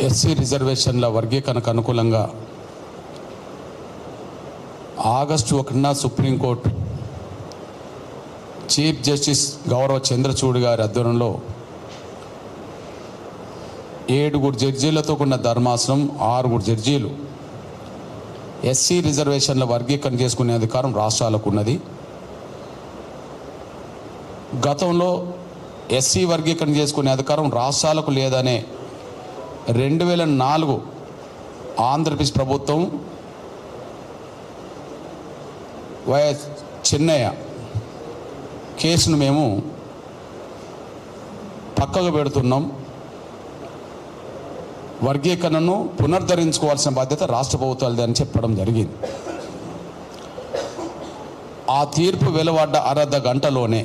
SC రిజర్వేషన్ల వర్గీకరణకు అనుకూలంగా ఆగస్టు ఒకటిన సుప్రీంకోర్టు చీఫ్ జస్టిస్ గౌరవ చంద్రచూడ్ గారి ఆధ్వర్యంలో ఏడుగురు జడ్జీలతో కూడిన ధర్మాసనం ఆరుగురు జడ్జీలు ఎస్సీ రిజర్వేషన్ల వర్గీకరణ చేసుకునే అధికారం రాష్ట్రాలకు ఉన్నది. గతంలో ఎస్సీ వర్గీకరణ చేసుకునే అధికారం రాష్ట్రాలకు లేదనే రెండు వేల నాలుగు ఆంధ్రప్రదేశ్ ప్రభుత్వం వైఎస్ చిన్నయ్య కేసును మేము పక్కకు పెడుతున్నాం. వర్గీకరణను పునరుద్ధరించుకోవాల్సిన బాధ్యత రాష్ట్ర ప్రభుత్వాలది అని చెప్పడం జరిగింది. ఆ తీర్పు వెలువడ్డ అర్ధ గంటలోనే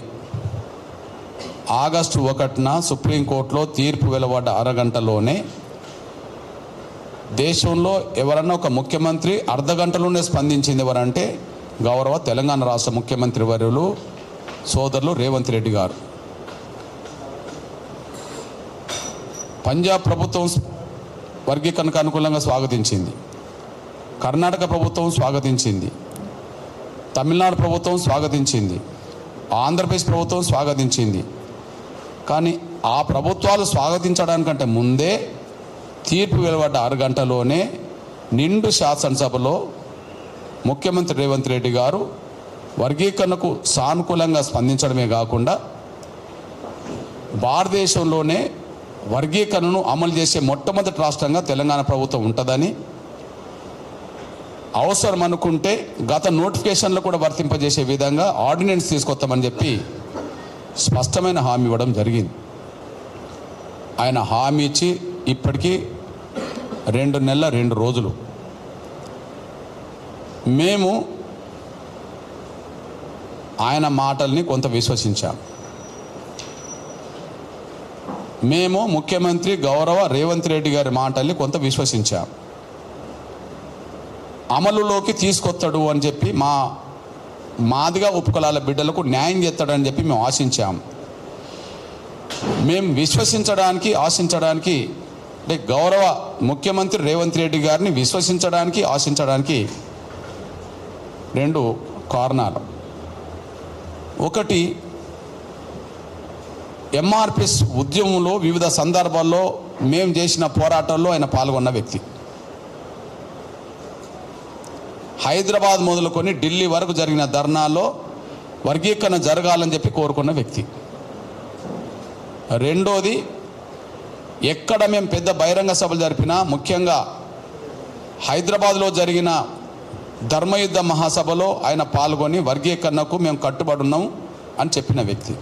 ఆగస్టు ఒకటిన సుప్రీంకోర్టులో తీర్పు వెలువడ్డ అరగంటలోనే దేశంలో ఎవరన్నా ఒక ముఖ్యమంత్రి అర్ధ గంటలోనే స్పందించింది ఎవరంటే గౌరవ తెలంగాణ రాష్ట్ర ముఖ్యమంత్రి వర్యులు సోదరులు రేవంత్ రెడ్డి గారు. పంజాబ్ ప్రభుత్వం వర్గీకరణకు అనుకూలంగా స్వాగతించింది. కర్ణాటక ప్రభుత్వం స్వాగతించింది. తమిళనాడు ప్రభుత్వం స్వాగతించింది. ఆంధ్రప్రదేశ్ ప్రభుత్వం స్వాగతించింది. కానీ ఆ ప్రభుత్వాలు స్వాగతించడానికంటే ముందే తీర్పు వెలువడ్డ ఆరు గంటలోనే నిండు శాసనసభలో ముఖ్యమంత్రి రేవంత్ రెడ్డి గారు వర్గీకరణకు సానుకూలంగా స్పందించడమే కాకుండా భారతదేశంలోనే వర్గీకరణను అమలు చేసే మొట్టమొదటి రాష్ట్రంగా తెలంగాణ ప్రభుత్వం ఉంటుందని అవసరం అనుకుంటే గత నోటిఫికేషన్లు కూడా వర్తింపజేసే విధంగా ఆర్డినెన్స్ తీసుకొస్తామని చెప్పి స్పష్టమైన హామీ ఇవ్వడం జరిగింది. ఆయన హామీ ఇచ్చి ఇప్పటికీ రెండు నెలల రెండు రోజులు. మేము ఆయన మాటల్ని కొంత విశ్వసించాం. మేము ముఖ్యమంత్రి గౌరవ రేవంత్ రెడ్డి గారి మాటల్ని కొంత విశ్వసించాం. అమలులోకి తీసుకొస్తాడు అని చెప్పి మా మాదిగా ఉపకులాల బిడ్డలకు న్యాయం చేస్తాడని చెప్పి మేము ఆశించాం. మేము విశ్వసించడానికి ఆశించడానికి అంటే గౌరవ ముఖ్యమంత్రి రేవంత్ రెడ్డి గారిని విశ్వసించడానికి ఆశించడానికి రెండు కారణాలు. ఒకటి ఎంఆర్పిఎస్ ఉద్యమంలో వివిధ సందర్భాల్లో మేము చేసిన పోరాటంలో ఆయన పాల్గొన్న వ్యక్తి. హైదరాబాద్ మొదలుకొని ఢిల్లీ వరకు జరిగిన ధర్నాల్లో వర్గీకరణ జరగాలని చెప్పి కోరుకున్న వ్యక్తి. రెండోది ఎక్కడ మేము పెద్ద బహిరంగ సభలు జరిపినా ముఖ్యంగా హైదరాబాద్లో జరిగిన ధర్మయుద్ధ మహాసభలో ఆయన పాల్గొని వర్గీకరణకు మేము కట్టుబడి ఉన్నాం అని చెప్పిన వ్యక్తి.